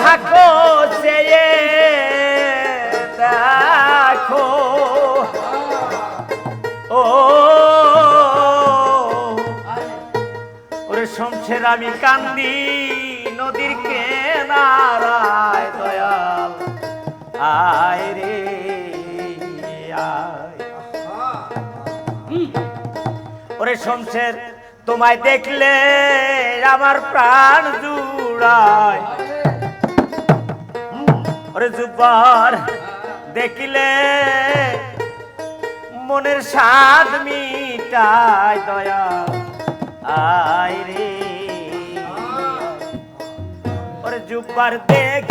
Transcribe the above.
থাকো ওরে আমি কান্দি নদীর কেনারায় দয়াল। আয় রে আয়। ওরে শমশের তোমায় দেখলে আমার প্রাণ জুড়ায়। ওরে জুব্বার, দেখিলে মনের স্বাদ মিটায় দয়া। আয় রে। ওরে জুব্বার দেখ